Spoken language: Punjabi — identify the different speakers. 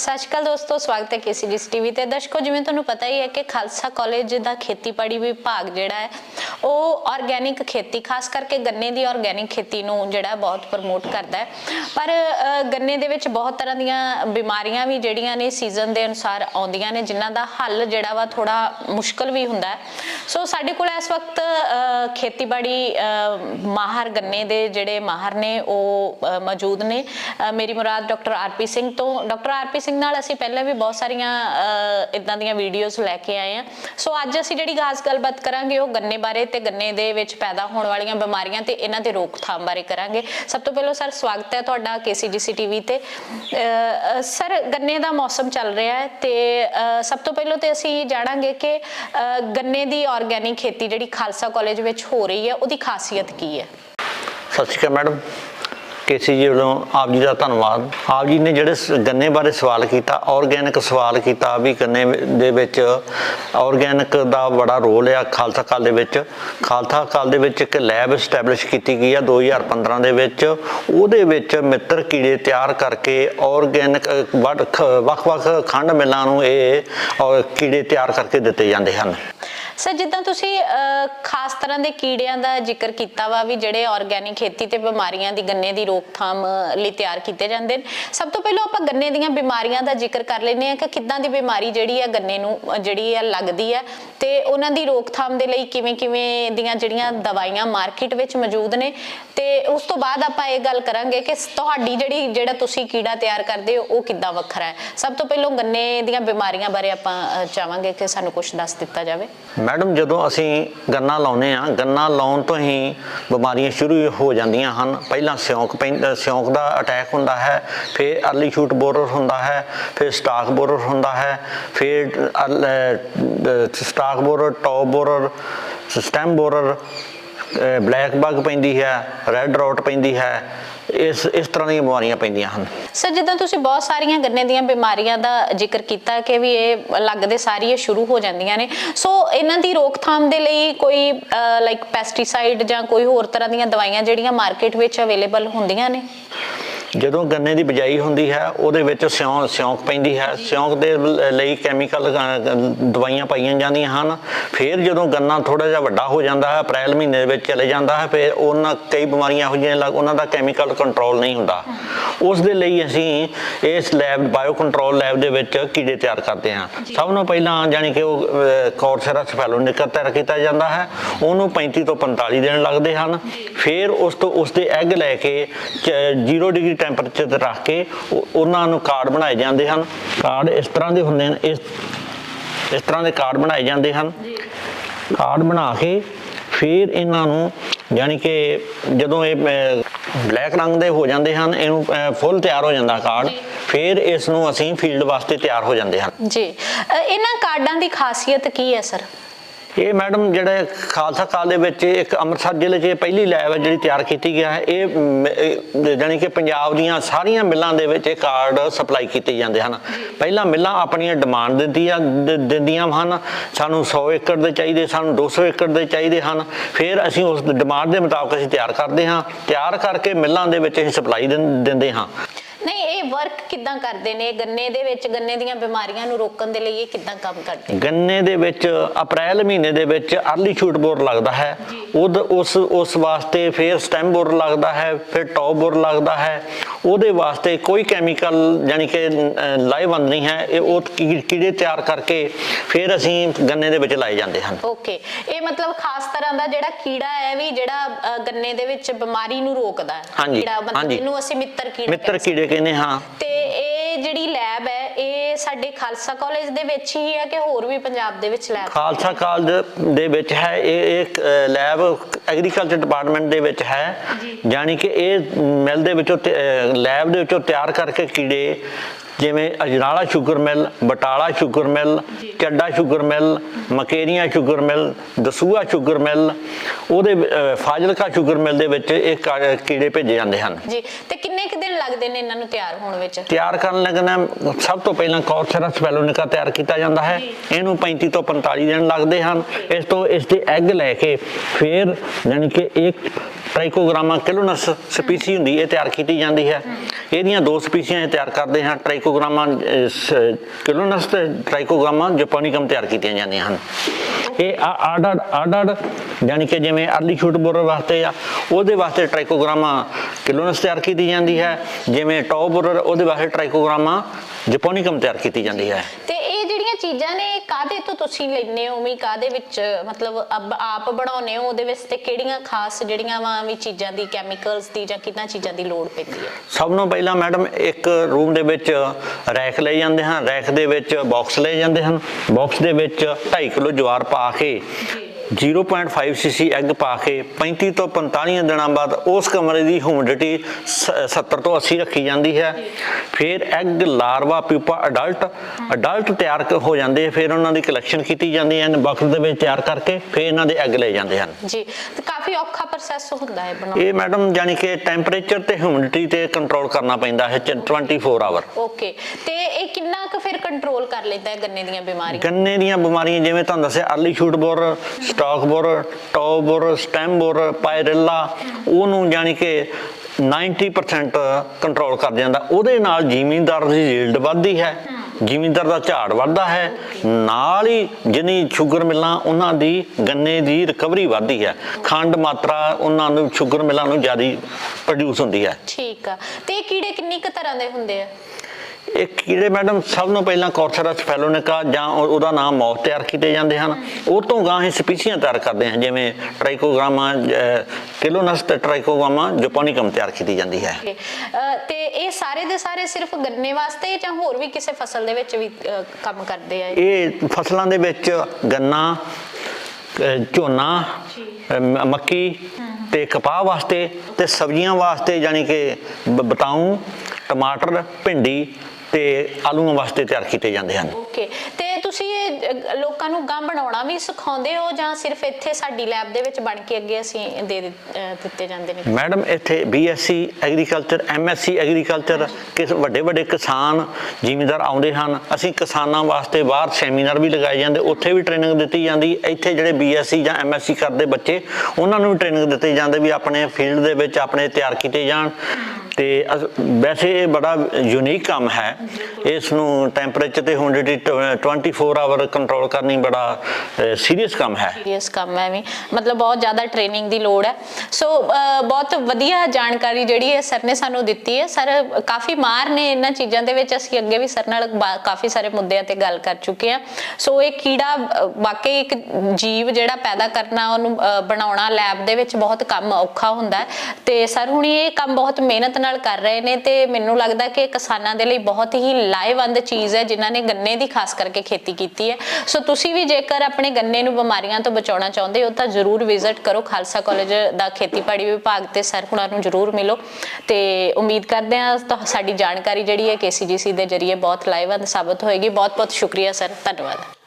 Speaker 1: ਸਤਿ ਸ਼੍ਰੀ ਅਕਾਲ ਦੋਸਤੋ, ਸਵਾਗਤ ਹੈ ਕੇਸੀਜੀਸ ਟੀਵੀ ਤੇ। ਦਰਸ਼ਕੋ, ਜਿਵੇਂ ਤੁਹਾਨੂੰ ਪਤਾ ਹੀ ਹੈ ਕਿ ਖਾਲਸਾ ਕਾਲਜ ਦਾ ਖੇਤੀਬਾੜੀ ਵਿਭਾਗ ਜਿਹੜਾ ਹੈ, ਉਹ ਆਰਗੈਨਿਕ ਖੇਤੀ, ਖਾਸ ਕਰਕੇ ਗੰਨੇ ਦੀ ਆਰਗੈਨਿਕ ਖੇਤੀ ਨੂੰ ਜਿਹੜਾ ਬਹੁਤ ਪ੍ਰਮੋਟ ਕਰਦਾ ਹੈ। ਪਰ ਗੰਨੇ ਦੇ ਵਿੱਚ ਬਹੁਤ ਤਰ੍ਹਾਂ ਦੀਆਂ ਬਿਮਾਰੀਆਂ ਵੀ ਜਿਹੜੀਆਂ ਨੇ ਸੀਜ਼ਨ ਦੇ ਅਨੁਸਾਰ ਆਉਂਦੀਆਂ ਨੇ, ਜਿਨ੍ਹਾਂ ਦਾ ਹੱਲ ਜਿਹੜਾ ਵਾ ਥੋੜਾ ਮੁਸ਼ਕਲ ਵੀ ਹੁੰਦਾ ਹੈ। ਸੋ, ਸਾਡੇ ਕੋਲ ਇਸ ਵਕਤ ਖੇਤੀਬਾੜੀ ਮਾਹਰ ਗੰਨੇ ਦੇ ਜਿਹੜੇ ਮਾਹਰ ਨੇ, ਉਹ ਮੌਜੂਦ ਨੇ। ਮੇਰੀ ਮੁਰਾਦ ਡਾਕਟਰ ਆਰਪੀ ਸਿੰਘ ਤੋਂ। ਡਾਕਟਰ ਆਰਪੀ ਸਿੰਘ ਨਾਲ ਅਸੀਂ ਪਹਿਲਾਂ ਵੀ ਬਹੁਤ ਸਾਰੀਆਂ ਇਦਾਂ ਦੀਆਂ ਵੀਡੀਓਜ਼ ਲੈ ਕੇ ਆਏ ਆ ਸੋ ਅੱਜ ਅਸੀਂ ਜਿਹੜੀ ਖਾਸ ਗੱਲਬਾਤ ਕਰਾਂਗੇ ਉਹ ਗੰਨੇ ਬਾਰੇ ਤੇ ਗੰਨੇ ਦੇ ਵਿੱਚ ਪੈਦਾ ਹੋਣ ਵਾਲੀਆਂ ਬਿਮਾਰੀਆਂ ਤੇ ਇਹਨਾਂ ਦੇ ਰੋਕਥਾਮ ਬਾਰੇ ਕਰਾਂਗੇ। ਸਭ ਤੋਂ ਪਹਿਲਾਂ ਸਰ ਸਵਾਗਤ ਹੈ ਤੁਹਾਡਾ ਕੇਸੀਜੀਸੀ ਟੀਵੀ ਤੇ। ਅ, ਅ, ਸਰ ਗੰਨੇ ਦਾ ਮੌਸਮ ਚੱਲ ਰਿਹਾ ਹੈ ਤੇ ਸਭ ਤੋਂ ਪਹਿਲਾਂ ਤੇ ਅਸੀਂ ਜਾਣਾਂਗੇ ਕਿ ਗੰਨੇ ਦੀ ਆਰਗੈਨਿਕ ਖੇਤੀ ਜਿਹੜੀ ਖਾਲਸਾ ਕਾਲਜ ਵਿੱਚ ਹੋ ਰਹੀ ਹੈ ਉਹਦੀ ਖਾਸੀਅਤ ਕੀ ਹੈ?
Speaker 2: ਸਤਿ ਸ਼੍ਰੀ ਅਕਾਲ ਮੈਡਮ। ਕੇਸੀ ਜੀ ਵੱਲੋਂ ਆਪ ਜੀ ਦਾ ਧੰਨਵਾਦ, ਆਪ ਜੀ ਨੇ ਜਿਹੜੇ ਸ- ਗੰਨੇ ਬਾਰੇ ਸਵਾਲ ਕੀਤਾ ਆਰਗੈਨਿਕ ਸਵਾਲ ਕੀਤਾ ਵੀ ਗੰਨੇ ਦੇ ਵਿੱਚ ਆਰਗੈਨਿਕ ਦਾ ਬੜਾ ਰੋਲ ਆ ਖਾਲਸਾ ਕਾਲ ਦੇ ਵਿੱਚ। ਖਾਲਸਾ ਕਾਲ ਦੇ ਵਿੱਚ ਇੱਕ ਲੈਬ ਐਸਟੈਬਲਿਸ਼ ਕੀਤੀ ਗਈ ਆ 2015 ਦੇ ਵਿੱਚ। ਉਹਦੇ ਵਿੱਚ ਮਿੱਤਰ ਕੀੜੇ ਤਿਆਰ ਕਰਕੇ ਆਰਗੈਨਿਕ ਵੱਖ-ਵੱਖ ਖੰਡ ਮਿੱਲਾਂ ਨੂੰ ਇਹ ਕੀੜੇ ਤਿਆਰ ਕਰਕੇ ਦਿੱਤੇ ਜਾਂਦੇ ਹਨ।
Speaker 1: ਸਰ ਜਿੱਦਾਂ ਤੁਸੀਂ ਖਾਸ ਤਰ੍ਹਾਂ ਦੇ ਕੀੜਿਆਂ ਦਾ ਜ਼ਿਕਰ ਕੀਤਾ ਵਾ ਵੀ ਜਿਹੜੇ ਆਰਗੈਨਿਕ ਖੇਤੀ ਤੇ ਬਿਮਾਰੀਆਂ ਦੀ ਗੰਨੇ ਦੀ ਰੋਕਥਾਮ ਲਈ ਤਿਆਰ ਕੀਤੇ ਜਾਂਦੇ ਨੇ ਸਭ ਤੋਂ ਪਹਿਲਾਂ ਆਪਾਂ ਗੰਨੇ ਦੀਆਂ ਬਿਮਾਰੀਆਂ ਦਾ ਜ਼ਿਕਰ ਕਰ ਲੈਂਦੇ ਆ ਕਿ ਕਿੱਦਾਂ ਦੀ ਬਿਮਾਰੀ ਜਿਹੜੀ ਆ ਗੰਨੇ ਨੂੰ ਜਿਹੜੀ ਆ ਲੱਗਦੀ ਆ ਤੇ ਉਹਨਾਂ ਦੀ ਰੋਕਥਾਮ ਦੇ ਲਈ ਕਿਵੇਂ ਕਿਵੇਂ ਦੀਆਂ ਜਿਹੜੀਆਂ ਦਵਾਈਆਂ ਮਾਰਕੀਟ ਵਿੱਚ ਮੌਜੂਦ ਨੇ ਤੇ ਉਸ ਤੋਂ ਬਾਅਦ ਆਪਾਂ ਇਹ ਗੱਲ ਕਰਾਂਗੇ ਕਿ ਤੁਹਾਡੀ ਜਿਹੜੀ ਜਿਹੜਾ ਤੁਸੀਂ ਕੀੜਾ ਤਿਆਰ ਕਰਦੇ ਹੋ ਉਹ ਕਿੱਦਾਂ ਵੱਖਰਾ ਹੈ। ਸਭ ਤੋਂ ਪਹਿਲਾਂ ਗੰਨੇ ਦੀਆਂ ਬਿਮਾਰੀਆਂ ਬਾਰੇ ਆਪਾਂ ਅਹ, ਚਾਹਾਂਗੇ ਕਿ ਸਾਨੂੰ ਕੁਝ ਦੱਸ ਦਿੱਤਾ ਜਾਵੇ।
Speaker 2: ਮੈਡਮ, ਜਦੋਂ ਅਸੀਂ ਗੰਨਾ ਲਾਉਨੇ ਆ ਗੰਨਾ ਲਾਉਣ ਤੋਂ ਹੀ ਬਿਮਾਰੀਆਂ ਸ਼ੁਰੂ ਹੋ ਜਾਂਦੀਆਂ ਹਨ। ਪਹਿਲਾਂ ਸਿਉਂਕ ਪੈਂਦਾ ਸਿਉਂਕ ਦਾ ਅਟੈਕ ਹੁੰਦਾ ਹੈ, ਫਿਰ ਅਰਲੀ ਸ਼ੂਟ ਬੋਰਰ ਹੁੰਦਾ ਹੈ, ਫਿਰ ਸਟਾਕ ਬੋਰਰ ਹੁੰਦਾ ਹੈ, ਫਿਰ stalk borer top borer stem borer black bug ਪੈਂਦੀ ਹੈ ਰੈੱਡ ਰੋਟ ਪੈਂਦੀ ਹੈ। ਇਸ ਇਸ ਤਰ੍ਹਾਂ ਦੀਆਂ ਬਿਮਾਰੀਆਂ ਪੈਂਦੀਆਂ ਹਨ।
Speaker 1: ਸਰ, ਜਿੱਦਾਂ ਤੁਸੀਂ ਬਹੁਤ ਸਾਰੀਆਂ ਗੰਨੇ ਦੀਆਂ ਬਿਮਾਰੀਆਂ ਦਾ ਜ਼ਿਕਰ ਕੀਤਾ ਕਿ ਵੀ ਇਹ ਲੱਗਦੇ ਸਾਰੀ ਇਹ ਸ਼ੁਰੂ ਹੋ ਜਾਂਦੀਆਂ ਨੇ। ਸੋ, ਇਹਨਾਂ ਦੀ ਰੋਕਥਾਮ ਦੇ ਲਈ ਕੋਈ ਲਾਈਕ ਪੈਸਟੀਸਾਈਡ ਜਾਂ ਕੋਈ ਹੋਰ ਤਰ੍ਹਾਂ ਦੀਆਂ ਦਵਾਈਆਂ ਜਿਹੜੀਆਂ ਮਾਰਕੀਟ ਵਿੱਚ ਅਵੇਲੇਬਲ ਹੁੰਦੀਆਂ ਨੇ?
Speaker 2: ਜਦੋਂ ਗੰਨੇ ਦੀ ਬਿਜਾਈ ਹੁੰਦੀ ਹੈ ਉਹਦੇ ਵਿੱਚ ਸਿਉਂ ਸਿਉਂਕ ਪੈਂਦੀ ਹੈ। ਸਿਉਂਕ ਦੇ ਲਈ ਕੈਮੀਕਲ ਦਵਾਈਆਂ ਪਾਈਆਂ ਜਾਂਦੀਆਂ ਹਨ। ਫਿਰ ਜਦੋਂ ਗੰਨਾ ਥੋੜਾ ਜਿਹਾ ਵੱਡਾ ਹੋ ਜਾਂਦਾ ਹੈ ਅਪ੍ਰੈਲ ਮਹੀਨੇ ਦੇ ਵਿੱਚ ਚਲੇ ਜਾਂਦਾ ਹੈ ਫਿਰ ਉਹਨਾਂ ਕਈ ਬਿਮਾਰੀਆਂ ਹੋ ਜਿਹੀਆਂ ਲੱਗ ਉਹਨਾਂ ਦਾ ਕੈਮੀਕਲ ਕੰਟਰੋਲ ਨਹੀਂ ਹੁੰਦਾ। ਉਸ ਦੇ ਲਈ ਅਸੀਂ ਇਸ ਲੈਬ ਬਾਇਓ ਕੰਟਰੋਲ ਲੈਬ ਦੇ ਵਿੱਚ ਕੀੜੇ ਤਿਆਰ ਕਰਦੇ ਹਾਂ। ਸਭ ਤੋਂ ਪਹਿਲਾਂ ਜਾਨੀ ਕਿ ਉਹ ਕੌਰਸੇਰਾ ਸਫੈਲੋਨਿਕਾ ਤਿਆਰ ਕੀਤਾ ਜਾਂਦਾ ਹੈ। ਉਹਨੂੰ 35 ਤੋਂ 45 ਦਿਨ ਲੱਗਦੇ ਹਨ। ਫਿਰ ਉਸ ਤੋਂ ਉਸ ਦੇ ਐਗ ਲੈ ਕੇ 0 ਡਿਗਰੀ ਟੈਂਪਰੇਚਰ ਤੇ ਰੱਖ ਕੇ ਉਹ- ਉਹਨਾਂ ਨੂੰ ਕਾਰਡ ਬਣਾਏ ਜਾਂਦੇ ਹਨ। ਕਾਰਡ ਇਸ ਤਰ੍ਹਾਂ ਦੇ ਹੁੰਦੇ ਨੇ ਇਸ ਇਸ ਤਰ੍ਹਾਂ ਦੇ ਕਾਰਡ ਬਣਾਏ ਜਾਂਦੇ ਹਨ। ਕਾਰਡ ਬਣਾ ਕੇ ਫਿਰ ਇਹਨਾਂ ਨੂੰ ਯਾਨੀ ਕਿ ਜਦੋਂ ਇਹ ਬਲੈਕ ਰੰਗ ਦੇ ਹੋ ਜਾਂਦੇ ਹਨ ਇਹਨੂੰ ਫੁੱਲ ਤਿਆਰ ਹੋ ਜਾਂਦਾ ਕਾਰਡ ਫਿਰ ਇਸ ਨੂੰ ਅਸੀਂ ਫੀਲਡ ਵਾਸਤੇ ਤਿਆਰ ਹੋ ਜਾਂਦੇ ਹਨ।
Speaker 1: ਜੀ। ਇਹਨਾਂ ਕਾਰਡਾਂ ਦੀ ਖਾਸੀਅਤ ਕੀ ਹੈ ਸਰ
Speaker 2: ਇਹ ਮੈਡਮ ਜਿਹੜਾ ਖਾਲਸਾ ਕਾਲ ਦੇ ਵਿੱਚ ਇੱਕ ਅੰਮ੍ਰਿਤਸਰ ਜ਼ਿਲ੍ਹੇ 'ਚ ਇਹ ਪਹਿਲੀ ਲੈਬ ਹੈ ਜਿਹੜੀ ਤਿਆਰ ਕੀਤੀ ਗਿਆ ਹੈ। ਇਹ ਮ, ਜਾਣੀ ਕਿ ਪੰਜਾਬ ਦੀਆਂ ਸਾਰੀਆਂ ਮਿੱਲਾਂ ਦੇ ਵਿੱਚ ਇਹ ਕਾਰਡ ਸਪਲਾਈ ਕੀਤੇ ਜਾਂਦੇ ਹਨ। ਪਹਿਲਾਂ ਮਿੱਲਾਂ ਆਪਣੀਆਂ ਡਿਮਾਂਡ ਦਿੰਦੀਆਂ ਦਿੰਦੀਆਂ ਹਨ। ਸਾਨੂੰ 100 ਏਕੜ ਦੇ ਚਾਹੀਦੇ ਸਾਨੂੰ 200 ਏਕੜ ਦੇ ਚਾਹੀਦੇ ਹਨ। ਫਿਰ ਅਸੀਂ ਉਸ ਡਿਮਾਂਡ ਦੇ ਮੁਤਾਬਕ ਅਸੀਂ ਤਿਆਰ ਕਰਦੇ ਹਾਂ। ਤਿਆਰ ਕਰਕੇ ਮਿੱਲਾਂ ਦੇ ਵਿੱਚ ਅਸੀਂ ਸਪਲਾਈ ਦਿੰਦੇ ਹਾਂ।
Speaker 1: ਇਹ ਵਰਕ ਕਿੱਦਾਂ ਕਰਦੇ ਨੇ? ਗੰਨੇ ਦੇ ਵਿੱਚ ਗੰਨੇ ਦੀਆਂ ਬਿਮਾਰੀਆਂ ਨੂੰ ਰੋਕਣ ਦੇ ਲਈ ਇਹ ਕਿੱਦਾਂ ਕੰਮ ਕਰਦੇ?
Speaker 2: ਗੰਨੇ ਦੇ ਵਿੱਚ ਅਪ੍ਰੈਲ ਮਹੀਨੇ ਦੇ ਵਿੱਚ ਅਰਲੀ ਸ਼ੂਟ ਬੋਰ ਲੱਗਦਾ ਹੈ। ਉਦ ਉਸ ਉਸ ਵਾਸਤੇ ਫਿਰ ਸਟੈਮ ਬੋਰ ਲੱਗਦਾ ਹੈ ਫਿਰ ਟੌਪ ਬੋਰ ਲੱਗਦਾ ਹੈ। ਉਹਦੇ ਵਾਸਤੇ ਕੋਈ ਕੈਮੀਕਲ ਯਾਨੀ ਕਿ ਅਹ, ਲਾਹੇਵੰਦ ਨਹੀਂ ਹੈ। ਇਹ ਉਹ ਕੀੜੇ ਤਿਆਰ ਕਰਕੇ ਫਿਰ ਅਸੀਂ ਗੰਨੇ ਦੇ ਵਿੱਚ ਲਾਏ ਜਾਂਦੇ ਹਨ।
Speaker 1: ਓਕੇ ਇਹ ਮਤਲਬ ਖਾਸ ਤਰ੍ਹਾਂ ਦਾ ਜਿਹੜਾ ਕੀੜਾ ਹੈ ਵੀ ਜਿਹੜਾ ਗੰਨੇ ਦੇ ਵਿੱਚ ਬਿਮਾਰੀ ਨੂੰ ਰੋਕਦਾ ਹੈ। ਕੀੜਾ ਮਤਲਬ। ਇਹਨੂੰ ਅਸੀਂ ਮਿੱਤਰ ਕੀੜਾ
Speaker 2: ਮਿੱਤਰ ਕੀੜੇ ਕਹਿੰਦੇ ਹਾਂ।
Speaker 1: ਤੇ ਇਹ ਜਿਹੜੀ ਲੈਬ ਹੈ ਇਹ ਸਾਡੇ ਖਾਲਸਾ ਕਾਲਜ ਦੇ ਵਿੱਚ ਹੀ ਹੈ ਕਿ ਹੋਰ ਵੀ ਪੰਜਾਬ ਦੇ ਵਿੱਚ ਲੈਬ
Speaker 2: ਖਾਲਸਾ ਕਾਲਜ ਦੇ ਵਿੱਚ ਹੈ ਇਹ ਇੱਕ ਲੈਬ ਐਗਰੀਕਲਚਰ ਡਿਪਾਰਟਮੈਂਟ ਦੇ ਵਿੱਚ ਹੈ। ਯਾਨੀ ਕਿ ਇਹ ਮਿਲ ਦੇ ਵਿੱਚੋਂ ਲੈਬ ਦੇ ਵਿੱਚੋਂ ਤਿਆਰ ਕਰਕੇ ਕੀੜੇ ਜਿਵੇਂ Ajnala sugar mill Batala sugar mill Chadha sugar mill Mukerian sugar mill Dasuya sugar mill ਉਹਦੇ ਫਾਜ਼ਿਲਕਾ ਸ਼ੂਗਰ ਮਿਲ ਦੇ ਵਿੱਚ ਇਹ ਕੀੜੇ ਭੇਜੇ ਜਾਂਦੇ ਹਨ।
Speaker 1: ਜੀ ਤੇ ਕਿੰਨੇ ਕੁ ਦਿਨ ਲੱਗਦੇ ਨੇ ਇਹਨਾਂ ਨੂੰ ਤਿਆਰ ਹੋਣ ਵਿੱਚ?
Speaker 2: ਤਿਆਰ ਕਰਨ ਲੱਗਣਾ ਸਭ ਤੋਂ ਪਹਿਲਾਂ ਕੌਰਸਰਸ ਫੈਲੋਨਿਕਾ ਤਿਆਰ ਕੀਤਾ ਜਾਂਦਾ ਹੈ। ਇਹਨੂੰ 35 ਤੋਂ 45 ਦਿਨ ਲੱਗਦੇ ਹਨ। ਇਸ ਤੋਂ ਇਸ ਦੇ ਐਗ ਲੈ ਕੇ ਫਿਰ ਯਾਨੀ ਕਿ ਇੱਕ ਟ੍ਰਾਈਕੋਗਰਾਮਾ ਕਿਲੋਨਸ ਸਪੀਸੀ ਹੁੰਦੀ, ਇਹ ਤਿਆਰ ਕੀਤੀ ਜਾਂਦੀ ਹੈ। ਇਹਦੀਆਂ ਦੋ ਸਪੀਸੀਆਂ ਇਹ ਤਿਆਰ ਕਰਦੇ ਹਾਂ। ਟ੍ਰਾਈਕੋਗਰਾਮਾ ਸ- ਕਿਲੋਨਸ ਤੇ ਟ੍ਰਾਈਕੋਗਰਾਮਾ ਜਪੋਨਿਕਮ ਤਿਆਰ ਕੀਤੀਆਂ ਜਾਂਦੀਆਂ ਹਨ। ਇਹ ਆਡਡ ਆਡਡ ਯਾਨੀ ਕਿ ਜਿਵੇਂ ਅਰਲੀ ਸ਼ੂਟ ਬੋਰਰ ਵਾਸਤੇ ਆ, ਉਹਦੇ ਵਾਸਤੇ ਟ੍ਰਾਈਕੋਗਰਾਮਾ ਕਿਲੋਨਸ ਤਿਆਰ ਕੀਤੀ ਜਾਂਦੀ ਹੈ। ਜਿਵੇਂ ਟੌਪ ਬੋਰਰ ਉਹਦੇ ਵਾਸਤੇ ਟ੍ਰਾਈਕੋਗਰਾਮਾ ਜਪੋਨਿਕਮ ਤਿਆਰ ਕੀਤੀ ਜਾਂਦੀ ਹੈ।
Speaker 1: ਤੇ ਚੀਜ਼ਾਂ ਨੇ ਕਾਦੇ ਤੋਂ ਤੁਸੀਂ ਲੈਨੇ ਹੋ? ਵੀ ਕਾਦੇ ਵਿੱਚ ਮਤਲਬ ਅਬ- ਆਪ ਬਣਾਉਨੇ ਹੋ? ਉਹਦੇ ਵਿੱਚ ਤੇ ਕਿਹੜੀਆਂ ਖਾਸ ਜਿਹੜੀਆਂ ਵਾ ਵੀ ਚੀਜ਼ਾਂ ਦੀ ਕੈਮੀਕਲਸ ਦੀ ਜਾਂ ਕਿੰਨਾ ਚੀਜ਼ਾਂ ਦੀ ਲੋੜ ਪੈਂਦੀ ਹੈ?
Speaker 2: ਸਭ ਤੋਂ ਪਹਿਲਾਂ ਮੈਡਮ ਇੱਕ ਰੂਮ ਦੇ ਵਿੱਚ ਰੈਕ ਲਏ ਜਾਂਦੇ ਹਨ। ਰੈਕ ਦੇ ਵਿੱਚ ਬਾਕਸ ਲਏ ਜਾਂਦੇ ਹਨ। ਬਾਕਸ ਦੇ ਵਿੱਚ 2.5 ਕਿਲੋ ਜਵਾਰ ਪਾ ਕੇ 0.5 ਸੀਸੀ ਐਗ ਪਾ ਕੇ 35 ਤੋਂ 45 ਦਿਨਾਂ ਬਾਅਦ ਉਸ ਕਮਰੇ ਦੀ ਹਿਊਮਿਡਿਟੀ 70 ਤੋਂ 80 ਰੱਖੀ ਜਾਂਦੀ ਹੈ। ਫਿਰ egg larva pupa adult adult ਤਿਆਰ ਹੋ ਜਾਂਦੇ ਫਿਰ ਉਹਨਾਂ ਦੀ ਕਲੈਕਸ਼ਨ ਕੀਤੀ ਜਾਂਦੀ ਹੈ। ਬਕਸ ਦੇ ਵਿੱਚ ਤਿਆਰ ਕਰਕੇ ਫਿਰ ਇਹਨਾਂ ਦੇ ਐਗ ਲਏ ਜਾਂਦੇ ਹਨ।
Speaker 1: ਜੀ ਕਾਫੀ ਔਖਾ ਪ੍ਰੋਸੈਸ ਹੁੰਦਾ ਹੈ ਬਣਾਉਣ
Speaker 2: ਇਹ ਮੈਡਮ ਯਾਨੀ ਕਿ ਟੈਂਪਰੇਚਰ ਤੇ ਹਿਊਮਿਡਿਟੀ ਤੇ ਕੰਟਰੋਲ ਕਰਨਾ ਪੈਂਦਾ ਹੈ ਚ- 24 ਆਵਰ
Speaker 1: ਓਕੇ ਤੇ ਇਹ ਕਿੰਨਾ ਕੁ ਫਿਰ ਕੰਟਰੋਲ ਕਰ ਲੈਂਦਾ ਹੈ ਗੰਨੇ ਦੀਆਂ ਬਿਮਾਰੀਆਂ?
Speaker 2: ਗੰਨੇ ਦੀਆਂ ਬਿਮਾਰੀਆਂ ਜਿਵੇਂ ਤੁਹਾਨੂੰ ਦੱਸਿਆ early shoot bore stalk bore top bore stem bore pyrilla ਉਹਨੂੰ ਯਾਨੀ ਕਿ 90% ਕੰਟਰੋਲ ਕਰ ਜਾਂਦਾ ਉਹਦੇ ਨਾਲ ਜ਼ਿਮੀਂਦਾਰ ਦੀ ਯੀਲਡ ਵੱਧਦੀ ਹੈ। ਜ਼ਿਮੀਂਦਾਰ ਦਾ ਝਾੜ ਵੱਧਦਾ ਹੈ। ਨਾਲ ਹੀ ਜਿੰਨੀ ਸ਼ੂਗਰ ਮਿਲਾਂ, ਉਹਨਾਂ ਦੀ ਗੰਨੇ ਦੀ ਰਿਕਵਰੀ ਵੱਧਦੀ ਹੈ। ਖੰਡ ਮਾਤਰਾ ਉਹਨਾਂ ਨੂੰ, ਸ਼ੂਗਰ ਮਿਲਾਂ ਨੂੰ ਜ਼ਿਆਦਾ ਪ੍ਰੋਡਿਊਸ ਹੁੰਦੀ ਹੈ।
Speaker 1: ਠੀਕ ਆ। ਤੇ ਇਹ ਕੀੜੇ ਕਿੰਨੀ ਕੁ ਤਰ੍ਹਾਂ ਦੇ ਹੁੰਦੇ ਆ?
Speaker 2: ਇਹ ਕੀੜੇ ਮੈਡਮ ਸਭ ਤੋਂ ਪਹਿਲਾਂ ਕੌਰਸਰਸ ਫੈਲੋਨਿਕਾ ਜਾਂ ਉਹ- ਉਹਦਾ ਨਾਮ ਮੌਤ ਤਿਆਰ ਕੀਤੇ ਜਾਂਦੇ ਹਨ। ਉਹ ਤੋਂ ਗਾਂ ਅਸੀਂ ਸਪੀਸੀਆਂ ਤਿਆਰ ਕਰਦੇ ਹਾਂ ਜਿਵੇਂ ਟ੍ਰਾਈਕੋਗਰਾਮਾ ਕਿਲੋਨਸ ਤੇ ਟ੍ਰਾਈਕੋਗਰਾਮਾ ਜਪੋਨਿਕਮ ਤਿਆਰ ਕੀਤੀ ਜਾਂਦੀ ਹੈ।
Speaker 1: ਤੇ ਇਹ ਸਾਰੇ ਦੇ ਸਾਰੇ ਸਿਰਫ ਗੰਨੇ ਵਾਸਤੇ ਜਾਂ ਹੋਰ ਵੀ ਕਿਸੇ ਫਸਲ ਦੇ ਵਿੱਚ ਵੀ ਕੰਮ ਕਰਦੇ ਆ ਇਹ?
Speaker 2: ਫਸਲਾਂ ਦੇ ਵਿੱਚ ਗੰਨਾ ਝੋਨਾ ਮੱਕੀ ਤੇ ਕਪਾਹ ਵਾਸਤੇ ਤੇ ਸਬਜ਼ੀਆਂ ਵਾਸਤੇ ਯਾਨੀ ਕਿ ਬ- ਬਤਾਊ ਟਮਾਟਰ ਭਿੰਡੀ ਤੇ ਆਲੂਆਂ ਵਾਸਤੇ ਤਿਆਰ ਕੀਤੇ ਜਾਂਦੇ ਹਨ।
Speaker 1: ਓਕੇ। ਤੇ ਤੁਸੀਂ ਇਹ ਲੋਕਾਂ ਨੂੰ ਗਾਂ ਬਣਾਉਣਾ ਵੀ ਸਿਖਾਉਂਦੇ ਹੋ ਜਾਂ ਸਿਰਫ ਇੱਥੇ ਸਾਡੀ ਲੈਬ ਦੇ ਵਿੱਚ ਬਣ ਕੇ ਅੱਗੇ ਅਸੀਂ ਦੇ ਦਿੱਤੇ ਜਾਂਦੇ ਨੇ?
Speaker 2: ਮੈਡਮ ਇੱਥੇ ਬੀਐਸਸੀ ਐਗਰੀਕਲਚਰ ਐਮਐਸਸੀ ਐਗਰੀਕਲਚਰ ਕਿਸ ਵੱਡੇ ਵੱਡੇ ਕਿਸਾਨ ਜ਼ਿਮੀਂਦਾਰ ਆਉਂਦੇ ਹਨ। ਅਸੀਂ ਕਿਸਾਨਾਂ ਵਾਸਤੇ ਬਾਹਰ ਸੈਮੀਨਾਰ ਵੀ ਲਗਾਏ ਜਾਂਦੇ ਉੱਥੇ ਵੀ ਟ੍ਰੇਨਿੰਗ ਦਿੱਤੀ ਜਾਂਦੀ। ਇੱਥੇ ਜਿਹੜੇ ਬੀਐਸਸੀ ਜਾਂ ਐਮਐਸਸੀ ਕਰਦੇ ਬੱਚੇ ਉਹਨਾਂ ਨੂੰ ਵੀ ਟ੍ਰੇਨਿੰਗ ਦਿੱਤੀ ਜਾਂਦੇ ਵੀ ਆਪਣੇ ਫੀਲਡ ਦੇ ਵਿੱਚ ਆਪਣੇ ਤਿਆਰ ਕੀਤੇ ਜਾਣ। ਤੇ ਵੈਸੇ ਇਹ ਬੜਾ ਯੂਨੀਕ ਕੰਮ ਹੈ। ਇਸ ਨੂੰ ਟੈਂਪਰੇਚਰ ਤੇ ਹਿਊਮਿਡਿਟੀ 24 ਆਵਰ ਕੰਟਰੋਲ ਕਰਨੀ ਬੜਾ ਸੀਰੀਅਸ ਕੰਮ ਹੈ।
Speaker 1: ਸੀਰੀਅਸ ਕੰਮ ਹੈ ਵੀ ਮਤਲਬ ਬਹੁਤ ਜ਼ਿਆਦਾ ਟ੍ਰੇਨਿੰਗ ਦੀ ਲੋੜ ਹੈ। ਸੋ ਬਹੁਤ ਵਧੀਆ ਜਾਣਕਾਰੀ ਜਿਹੜੀ ਹੈ ਸਰ ਨੇ ਸਾਨੂੰ ਦਿੱਤੀ ਹੈ। ਸਰ ਕਾਫੀ ਮਾਰ ਨੇ ਇਹਨਾਂ ਚੀਜ਼ਾਂ ਦੇ ਵਿੱਚ। ਅਸੀਂ ਅੱਗੇ ਵੀ ਸਰ ਨਾਲ ਕਾਫੀ ਸਾਰੇ ਮੁੱਦਿਆਂ ਤੇ ਗੱਲ ਕਰ ਚੁੱਕੇ ਹਾਂ। ਸੋ ਇਹ ਕੀੜਾ ਵਾਕਈ ਇੱਕ ਜੀਵ ਜਿਹੜਾ ਪੈਦਾ ਕਰਨਾ, ਉਹਨੂੰ ਬਣਾਉਣਾ ਲੈਬ ਦੇ ਵਿੱਚ ਬਹੁਤ ਕੰਮ ਔਖਾ ਹੁੰਦਾ ਤੇ ਸਰ ਹੁਣ ਇਹ ਕੰਮ ਬਹੁਤ ਮਿਹਨਤ ਨਾਲ ਕਰ ਰਹੇ ਨੇ ਤੇ ਮੈਨੂੰ ਲੱਗਦਾ ਕਿ ਕਿਸਾਨਾਂ ਦੇ ਲਈ ਬਹੁਤ ਹੀ ਲਾਹੇਵੰਦ ਚੀਜ਼ ਹੈ, ਜਿਨ੍ਹਾਂ ਨੇ ਗੰਨੇ ਦੀ ਖਾਸ ਕਰਕੇ ਖੇਤੀ ਕੀਤੀ ਹੈ। ਸੋ ਤੁਸੀਂ ਵੀ ਜੇਕਰ ਆਪਣੇ ਗੰਨੇ ਨੂੰ ਬਿਮਾਰੀਆਂ ਤੋਂ ਬਚਾਉਣਾ ਚਾਹੁੰਦੇ ਹੋ, ਤਾਂ ਜ਼ਰੂਰ ਵਿਜ਼ਿਟ ਕਰੋ ਖਾਲਸਾ ਕਾਲਜ ਦਾ ਖੇਤੀਬਾੜੀ ਵਿਭਾਗ ਤੇ ਸਰ ਹੁਣਾਂ ਨੂੰ ਜ਼ਰੂਰ ਮਿਲੋ। ਤੇ ਉਮੀਦ ਕਰਦੇ ਹਾਂ ਤਾਂ ਸਾਡੀ ਜਾਣਕਾਰੀ ਜਿਹੜੀ ਹੈ, ਕੇਸੀਜੀਸੀ ਦੇ ਜਰੀਏ ਬਹੁਤ ਲਾਹੇਵੰਦ ਸਾਬਤ ਹੋਏਗੀ। ਬਹੁਤ ਬਹੁਤ ਸ਼ੁਕਰੀਆ, ਸਰ। ਧੰਨਵਾਦ।